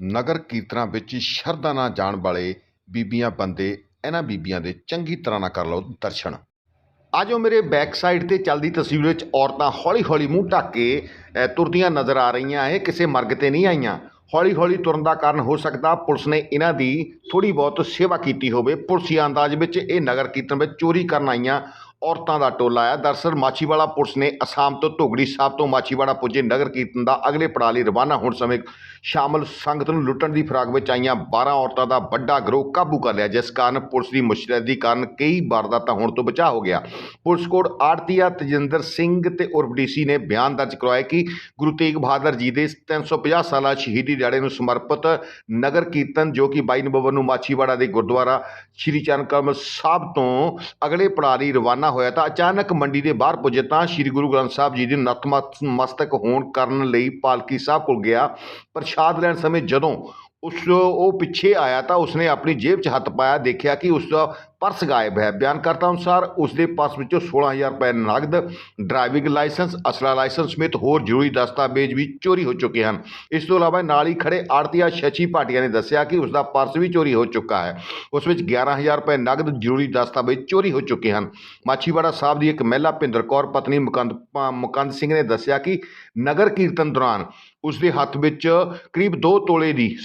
ਨਗਰ ਕੀਰਤਨਾਂ ਵਿੱਚ ਸ਼ਰਧਾ ਨਾਲ ਜਾਣ ਵਾਲੇ ਬੀਬੀਆਂ ਬੰਦੇ ਇਹਨਾਂ ਬੀਬੀਆਂ ਦੇ ਚੰਗੀ ਤਰ੍ਹਾਂ ਨਾਲ ਕਰ ਲਓ ਦਰਸ਼ਨ। ਆਜੋ ਮੇਰੇ ਬੈਕ ਸਾਈਡ ਤੇ ਚੱਲਦੀ ਤਸਵੀਰ ਵਿੱਚ ਔਰਤਾਂ ਹੌਲੀ ਹੌਲੀ ਮੂੰਹ ਢੱਕ ਕੇ ਅ, ਤੁਰਦੀਆਂ ਨਜ਼ਰ ਆ ਰਹੀਆਂ ਇਹ ਕਿਸੇ ਮਰਗ ਤੇ ਨਹੀਂ ਆਈਆਂ। ਹੌਲੀ ਹੌਲੀ ਤੁਰਨ ਦਾ ਕਾਰਨ ਹੋ ਸਕਦਾ ਪੁਲਿਸ ਨੇ ਇਹਨਾਂ ਦੀ ਥੋੜੀ ਬਹੁਤ ਸੇਵਾ ਕੀਤੀ ਹੋਵੇ। ਪੁਲਿਸੀ ਅੰਦਾਜ਼ ਵਿੱਚ ਇਹ ਨਗਰ ਕੀਰਤਨ ਵਿੱਚ ਚੋਰੀ ਕਰਨ ਆਈਆਂ। ਔਰਤਾਂ ਦਾ ਟੋਲਾ ਆ ਦਰਸਲ ਮਾਛੀਵਾੜਾ ਪੁਲਿਸ ਨੇ ਅਸਾਮ ਤੋਂ ਧੋਗੜੀ ਸਾਹਿਬ ਤੋਂ ਮਾਛੀਵਾੜਾ ਪੁੱਜੇ। ਨਗਰ ਕੀਰਤਨ ਦਾ ਅਗਲੇ ਪੜਾਅ ਲਈ ਰਵਾਨਾ ਹੋਣ ਸਮੇਂ ਸ਼ਾਮਲ ਸੰਗਤ ਨੂੰ ਲੁੱਟਣ ਦੀ ਫਰਾਗ ਵਿੱਚ ਆਈਆਂ 12 ਔਰਤਾਂ ਦਾ ਵੱਡਾ ਗਰੋਹ ਕਾਬੂ ਕਰ ਲਿਆ। ਜਿਸ ਕਾਰਨ ਪੁਲਿਸ ਦੀ ਮੁਸ਼ਤੈਦੀ ਕਾਰਨ ਕਈ ਵਾਰਦਾਤਾਂ ਹੋਣ ਤੋਂ ਬਚਾਅ ਹੋ ਗਿਆ। ਪੁਲਿਸ ਕੋਡ ਆੜਤੀਆ ਤਜਿੰਦਰ ਸਿੰਘ ਤੇ ਉਰਫ ਡੀਸੀ ਨੇ ਬਿਆਨ ਦਰਜ ਕਰਵਾਇਆ ਕਿ ਗੁਰੂ ਤੇਗ ਬਹਾਦਰ ਜੀ ਦੇ 350 ਸਾਲਾ ਸ਼ਹੀਦੀ ਦਿਹਾੜੇ ਨੂੰ ਸਮਰਪਿਤ ਨਗਰ ਕੀਰਤਨ ਜੋ ਕਿ 22 ਨਵੰਬਰ ਨੂੰ ਮਾਛੀਵਾੜਾ ਦੇ ਗੁਰਦੁਆਰਾ ਸ਼੍ਰੀ ਚੰਨਕਮ ਸਾਹਿਬ ਤੋਂ ਅਗਲੇ ਪੜਾਅ ਲਈ ਰਵਾਨਾ ਹੋਇਆ ਤਾਂ ਅਚਾਨਕ ਮੰਡੀ ਦੇ ਬਾਹਰ ਪੁੱਜੇ ਤਾਂ ਸ਼੍ਰੀ ਗੁਰੂ ਗ੍ਰੰਥ ਸਾਹਿਬ ਜੀ ਦੀ ਨਤਮਸਤਕ ਹੋਣ ਕਰਨ ਲਈ ਪਾਲਕੀ ਸਾਹਿਬ ਕੋਲ ਗਿਆ। ਪ੍ਰਸ਼ਾਦ ਲੈਣ ਸਮੇਂ ਜਦੋਂ ਉਸ, ਉਹ ਪਿੱਛੇ ਆਇਆ ਤਾਂ ਉਸਨੇ ਆਪਣੀ ਜੇਬ 'ਚ ਹੱਥ ਪਾਇਆ, ਦੇਖਿਆ ਕਿ ਉਸ ਦਾ ਪਰਸ ਗਾਇਬ ਹੈ। ਬਿਆਨਕਰਤਾ ਅਨੁਸਾਰ ਉਸ ਦੇ ਪਰਸ ਵਿੱਚੋਂ 16000 ਰੁਪਏ ਨਗਦ, ਡਰਾਈਵਿੰਗ ਲਾਇਸੈਂਸ, ਅਸਲਾ ਲਾਇਸੈਂਸ ਸਮੇਤ ਹੋਰ ਜ਼ਰੂਰੀ ਦਸਤਾਵੇਜ਼ ਵੀ ਚੋਰੀ ਹੋ ਚੁੱਕੇ ਹਨ। ਇਸ ਤੋਂ ਇਲਾਵਾ ਨਾਲ ਹੀ ਖੜੇ ਆੜਤੀਆ ਸ਼ਸ਼ੀ ਭਾਟੀਆ ਨੇ ਦੱਸਿਆ ਕਿ ਉਸ ਦਾ ਪਰਸ ਵੀ ਚੋਰੀ ਹੋ ਚੁੱਕਾ ਹੈ। ਉਸ ਵਿੱਚ 11000 ਰੁਪਏ ਨਗਦ, ਜ਼ਰੂਰੀ ਦਸਤਾਵੇਜ਼ ਚੋਰੀ ਹੋ ਚੁੱਕੇ ਹਨ। ਮਾਛੀਵਾੜਾ ਸਾਹਿਬ ਦੀ ਇੱਕ ਮਹਿਲਾ ਭਿੰਦਰ ਕੌਰ, ਪਤਨੀ ਮੁਕੰਦ ਪ- ਮੁਕੰਦ ਸਿੰਘ ਨੇ ਦੱਸਿਆ ਕਿ ਨਗਰ ਕੀਰਤਨ ਦੌਰਾਨ ਉਸ ਦੇ ਹੱਥ ਵਿੱਚ ਕਰੀਬ 2 ਤੋਲੇ ਦੀ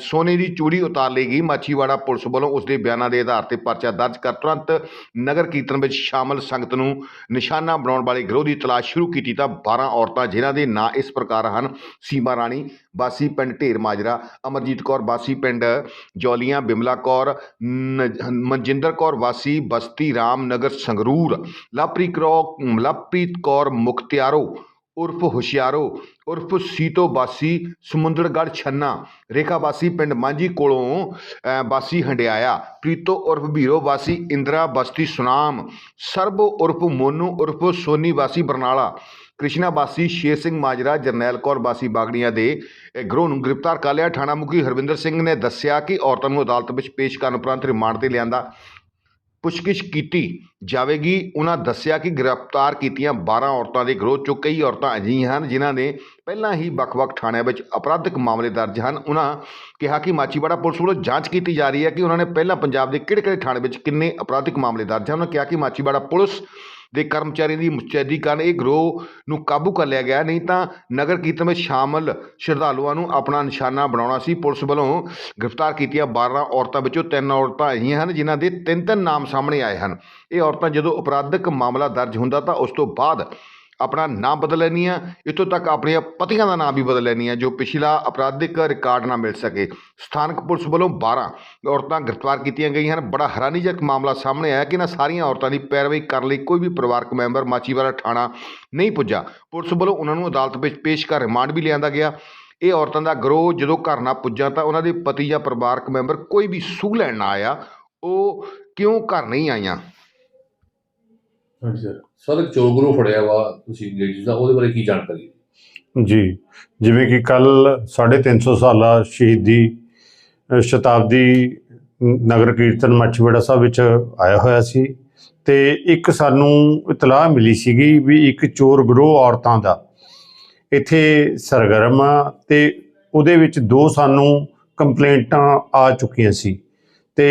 ਸੋਨੇ ਦੀ ਚੂੜੀ ਉਤਾਰ ਲਈ ਗਈ। ਮਾਛੀਵਾੜਾ ਪੁਲਿਸ ਵੱਲੋਂ ਉਸ ਦੇ ਬਿਆਨਾਂ ਦੇ ਆਧਾਰ ਤੇ ਪਰਚਾ ਦਰਜ ਕਰ ਤੁਰੰਤ ਨਗਰ ਕੀਰਤਨ ਵਿੱਚ ਸ਼ਾਮਲ ਸੰਗਤ ਨੂੰ ਨਿਸ਼ਾਨਾ ਬਣਾਉਣ ਵਾਲੇ ਗਰੋਹ ਦੀ ਤਲਾਸ਼ ਸ਼ੁਰੂ ਕੀਤੀ ਤਾਂ 12 ਔਰਤਾਂ ਜਿਨ੍ਹਾਂ ਦੇ ਨਾਂ ਇਸ ਪ੍ਰਕਾਰ ਹਨ। ਸੀਮਾ ਰਾਣੀ, ਬਾਸੀ ਪਿੰਡ ਢੇਰ ਮਾਜਰਾ, ਅਮਰਜੀਤ ਕੌਰ ਬਾਸੀ ਪਿੰਡ ਜੌਲੀਆਂ, ਬਿਮਲਾ ਕੌਰ ਮਨਜਿੰਦਰ ਕੌਰ ਵਾਸੀ ਬਸਤੀ ਰਾਮਨਗਰ ਸੰਗਰੂਰ ਲਵਪ੍ਰੀਤ ਲਵਪ੍ਰੀਤ ਕੌਰ ਮੁਖਤਿਆਰੋ ਉਰਫ ਹੁਸ਼ਿਆਰੋ, ਉਰਫ ਸੀਤੋ ਬਾਸੀ ਸਮੁੰਦਰਗੜ੍ਹ ਛੰਨਾ ਰੇਖਾ ਬਾਸੀ ਪਿੰਡ ਮਾਂਝੀ ਕੋਲੋਂ ਬਾਸੀ ਹੰਡਿਆਇਆ, ਪ੍ਰੀਤੋ ਉਰਫ ਵੀਰੋ ਬਾਸੀ ਇੰਦਰਾ, ਬਸਤੀ ਸੁਨਾਮ, ਸਰਬ ਉਰਫ ਮੋਨੂ, ਉਰਫ ਸੋਨੀ ਬਾਸੀ ਬਰਨਾਲਾ ਕ੍ਰਿਸ਼ਨਾ ਬਾਸੀ ਸ਼ੇਰ ਸਿੰਘ ਮਾਜਰਾ, ਜਰਨੈਲ ਕੌਰ ਬਾਸੀ ਬਾਗੜੀਆਂ ਦੇ ਗਰੋਹ ਨੂੰ ਗ੍ਰਿਫਤਾਰ ਕਰ ਲਿਆ। ਥਾਣਾ ਮੁਖੀ ਹਰਵਿੰਦਰ ਸਿੰਘ ਨੇ ਦੱਸਿਆ ਕਿ ਔਰਤਾਂ ਨੂੰ ਅਦਾਲਤ ਵਿੱਚ ਪੇਸ਼ ਕਰਨ ਉਪਰੰਤ ਰਿਮਾਂਡ ਤੇ ਲਿਆਂਦਾ। ਪੁੱਛਗਿੱਛ ਕੀਤੀ ਜਾਵੇਗੀ। ਉਹਨਾਂ ਦੱਸਿਆ ਕਿ ਗ੍ਰਿਫਤਾਰ ਕੀਤੀਆਂ 12 ਔਰਤਾਂ ਦੇ ਗਰੋਹ ਚੋਂ ਕਈ ਔਰਤਾਂ ਅਜਿਹੀਆਂ ਹਨ ਜਿਨ੍ਹਾਂ ਨੇ ਪਹਿਲਾਂ ਹੀ ਵੱਖ-ਵੱਖ ਥਾਣਿਆਂ ਵਿੱਚ ਅਪਰਾਧਿਕ ਮਾਮਲੇ ਦਰਜ ਹਨ। ਉਹਨਾਂ ਕਿਹਾ ਕਿ ਮਾਚੀਵਾੜਾ ਪੁਲਿਸ ਵੱਲੋਂ ਜਾਂਚ ਕੀਤੀ ਜਾ ਰਹੀ ਹੈ ਕਿ ਉਹਨਾਂ ਨੇ ਪਹਿਲਾਂ ਪੰਜਾਬ ਦੇ ਕਿਹੜੇ-ਕਿਹੜੇ ਥਾਣੇ ਵਿੱਚ ਕਿੰਨੇ ਅਪਰਾਧਿਕ ਮਾਮਲੇ ਦਰਜ ਹਨ। ਉਹਨਾਂ ਕਿਹਾ ਕਿ ਮਾਚੀਵਾੜਾ ਪੁਲਿਸ ਦੇ ਕਰਮਚਾਰੀਆਂ ਦੀ ਮੁਸਤੈਦੀ ਕਾਰਨ ਇਹ ਗਰੋਹ ਨੂੰ ਕਾਬੂ ਕਰ ਲਿਆ ਗਿਆ। ਨਹੀਂ ਤਾਂ ਨਗਰ ਕੀਰਤਨ ਵਿੱਚ ਸ਼ਾਮਲ ਸ਼ਰਧਾਲੂਆਂ ਨੂੰ ਆਪਣਾ ਨਿਸ਼ਾਨਾ ਬਣਾਉਣਾ ਸੀ। ਪੁਲਿਸ ਵੱਲੋਂ ਗ੍ਰਿਫਤਾਰ ਕੀਤੀਆਂ 12 ਔਰਤਾਂ ਵਿੱਚੋਂ ਤਿੰਨ ਔਰਤਾਂ ਅਜਿਹੀਆਂ ਹਨ ਜਿਨ੍ਹਾਂ ਦੇ ਤਿੰਨ ਤਿੰਨ ਨਾਮ ਸਾਹਮਣੇ ਆਏ ਹਨ। ਇਹ ਔਰਤਾਂ ਜਦੋਂ ਅਪਰਾਧਿਕ ਮਾਮਲਾ ਦਰਜ ਹੁੰਦਾ ਤਾਂ ਉਸ ਤੋਂ ਬਾਅਦ ਆਪਣਾ ਨਾਮ ਬਦਲ ਲੈਂਦੀਆਂ ਇੱਥੋਂ ਤੱਕ ਆਪਣੀਆਂ ਪਤੀਆਂ ਦਾ ਨਾਮ ਵੀ ਬਦਲ ਲੈਂਦੀਆਂ ਜੋ ਪਿਛਲਾ ਅਪਰਾਧਿਕ ਰਿਕਾਰਡ ਨਾ ਮਿਲ ਸਕੇ। ਸਥਾਨਕ ਪੁਲਿਸ ਵੱਲੋਂ 12 ਔਰਤਾਂ ਗ੍ਰਿਫਤਾਰ ਕੀਤੀਆਂ ਗਈਆਂ ਹਨ। ਬੜਾ ਹੈਰਾਨੀਜਨਕ ਮਾਮਲਾ ਸਾਹਮਣੇ ਆਇਆ ਕਿ ਇਹਨਾਂ ਸਾਰੀਆਂ ਔਰਤਾਂ ਦੀ ਪੈਰਵਾਈ ਕਰਨ ਲਈ ਕੋਈ ਵੀ ਪਰਿਵਾਰਕ ਮੈਂਬਰ ਮਾਚੀਵਾੜਾ ਥਾਣਾ ਨਹੀਂ ਪੁੱਜਾ। ਪੁਲਿਸ ਵੱਲੋਂ ਉਹਨਾਂ ਨੂੰ ਅਦਾਲਤ ਵਿੱਚ ਪੇਸ਼ ਕਰ ਰਿਮਾਂਡ ਵੀ ਲਿਆਂਦਾ ਗਿਆ। ਇਹ ਔਰਤਾਂ ਦਾ ਗਰੋਹ ਜਦੋਂ ਘਰ ਨਾ ਪੁੱਜਾ ਤਾਂ ਉਹਨਾਂ ਦੇ ਪਤੀ ਜਾਂ ਪਰਿਵਾਰਕ ਮੈਂਬਰ ਕੋਈ ਵੀ ਸੂਹ ਲੈਣ ਨਾ ਆਇਆ, ਉਹ ਕਿਉਂ ਘਰ ਨਹੀਂ ਆਈਆਂ? ਹਾਂਜੀ ਸਰ ਸਰ ਇੱਕ ਚੋਰ ਗਰੋਹ ਫੜਿਆ ਵਾ ਤੁਸੀਂ ਲੇਡੀਜ਼ ਦਾ ਉਹਦੇ ਬਾਰੇ ਕੀ ਜਾਣਕਾਰੀ ਜੀ ਜਿਵੇਂ ਕਿ ਕੱਲ 350 ਸਾਲਾ ਸ਼ਹੀਦੀ ਅ, ਸ਼ਤਾਬਦੀ ਨਗਰ ਕੀਰਤਨ ਮੱਛਵਾੜਾ ਸਾਹਿਬ ਵਿੱਚ ਆਇਆ ਹੋਇਆ ਸੀ ਤੇ ਇੱਕ ਸਾਨੂੰ ਇਤਲਾਹ ਮਿਲੀ ਸੀਗੀ ਵੀ ਇੱਕ ਚੋਰ ਗਰੋਹ ਔਰਤਾਂ ਦਾ ਇੱਥੇ ਸਰਗਰਮ ਆ ਤੇ ਉਹਦੇ ਵਿੱਚ ਦੋ ਸਾਨੂੰ ਕੰਪਲੇਂਟਾਂ ਆ ਚੁੱਕੀਆਂ ਸੀ ਤੇ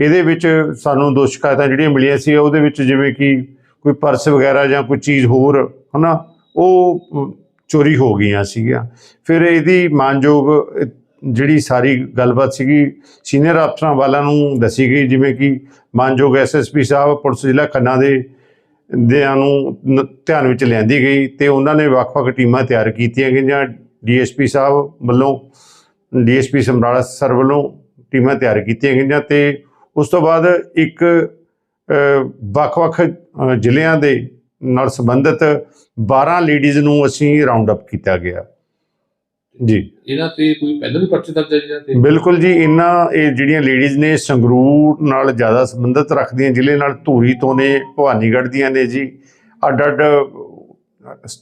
ਇਹਦੇ ਵਿੱਚ ਸਾਨੂੰ ਦੋ ਸ਼ਿਕਾਇਤਾਂ ਜਿਹੜੀਆਂ ਮਿਲੀਆਂ ਸੀ, ਉਹਦੇ ਵਿੱਚ ਜਿਵੇਂ ਕਿ ਕੋਈ ਪਰਸ ਵਗੈਰਾ ਜਾਂ ਕੋਈ ਚੀਜ਼ ਹੋਰ, ਹਨਾ, ਉਹ ਚੋਰੀ ਹੋ ਗਈਆਂ ਸੀਗੀਆਂ। ਫਿਰ ਇਹਦੀ ਮਾਨਯੋਗ ਜਿਹੜੀ ਸਾਰੀ ਗੱਲਬਾਤ ਸੀਗੀ, ਸੀਨੀਅਰ ਅਫਸਰਾਂ ਵਾਲਿਆਂ ਨੂੰ ਦੱਸੀ ਗਈ, ਜਿਵੇਂ ਕਿ ਮਾਨਯੋਗ ਐਸਐਸਪੀ ਸਾਹਿਬ, ਪੁਲਿਸ ਜ਼ਿਲ੍ਹਾ ਖੰਨਾ ਦੇ, ਦਿਆਂ ਨੂੰ ਨ- ਧਿਆਨ ਵਿੱਚ ਲਿਆਂਦੀ ਗਈ ਤੇ ਉਹਨਾਂ ਨੇ ਵੱਖ-ਵੱਖ ਟੀਮਾਂ ਤਿਆਰ ਕੀਤੀਆਂ ਗਈਆਂ। ਡੀਐਸਪੀ ਸਾਹਿਬ ਵੱਲੋਂ ਡੀਐਸਪੀ ਸਮਰਾਲਾ ਸਰ ਵੱਲੋਂ ਟੀਮਾਂ ਤਿਆਰ ਕੀਤੀਆਂ ਗਈਆਂ ਤੇ ਉਸ ਤੋਂ ਬਾਅਦ ਇੱਕ ਵੱਖ-ਵੱਖ ਜ਼ਿਲ੍ਹਿਆਂ ਦੇ ਨਾਲ ਸੰਬੰਧਿਤ 12 ਲੇਡੀਜ਼ ਨੂੰ ਅਸੀਂ ਰਾਉਂਡ ਅਪ ਕੀਤਾ ਗਿਆ। ਜੀ। ਇਹਨਾਂ ਤੇ ਕੋਈ ਪਹਿਲਾਂ ਵੀ ਪਰਚੇ ਦਰਜ ਹੈ ਇਹਨਾਂ ਤੇ? ਬਿਲਕੁਲ ਜੀ ਇਹਨਾਂ ਇਹ ਜਿਹੜੀਆਂ ਲੇਡੀਜ਼ ਨੇ ਸੰਗਰੂਰ ਨਾਲ ਜ਼ਿਆਦਾ ਸੰਬੰਧਿਤ ਰੱਖਦੀਆਂ ਜ਼ਿਲ੍ਹੇ ਨਾਲ ਧੂਰੀ ਤੋਂ ਨੇ ਭਵਾਨੀਗੜ੍ਹ ਦੀਆਂ ਨੇ ਜੀ। ਅੱਡ ਅੱਡ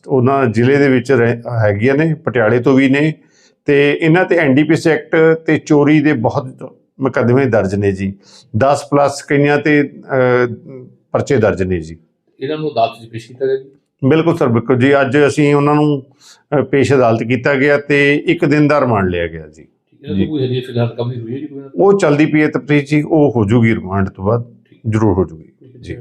ਉਹਨਾਂ ਜ਼ਿਲ੍ਹੇ ਦੇ ਵਿੱਚ ਹੈਗੀਆਂ ਨੇ ਪਟਿਆਲੇ ਤੋਂ ਵੀ ਨੇ। ਤੇ ਇਹਨਾਂ ਤੇ ਐਨਡੀਪੀਐਸ ਐਕਟ ਤੇ ਚੋਰੀ ਦੇ ਬਹੁਤ ਮੁਕੱਦਮੇ ਦਰਜ ਨੇ ਜੀ। 10 ਪਲੱਸ ਕਈਆਂ ਤੇ ਪਰਚੇ ਦਰਜ ਨੇ ਜੀ। ਇਹਨਾਂ ਨੂੰ ਅਦਾਲਤ 'ਚ ਪੇਸ਼ ਕੀਤਾ ਗਿਆ ਜੀ? ਬਿਲਕੁਲ ਸਰ ਬਿਲਕੁਲ ਜੀ। ਅੱਜ ਅਸੀਂ ਉਹਨਾਂ ਨੂੰ ਪੇਸ਼ ਅਦਾਲਤ ਕੀਤਾ ਗਿਆ ਤੇ ਇੱਕ ਦਿਨ ਦਾ ਰਿਮਾਂਡ ਲਿਆ ਗਿਆ ਜੀ। ਉਹ ਚਲਦੀ ਪਈ ਹੈ ਤਫਤੀਸ਼ ਜੀ। ਉਹ ਹੋ ਜੂਗੀ ਰਿਮਾਂਡ ਤੋਂ ਬਾਅਦ। ਜ਼ਰੂਰ ਹੋ ਜੂਗੀ। ਜੀ।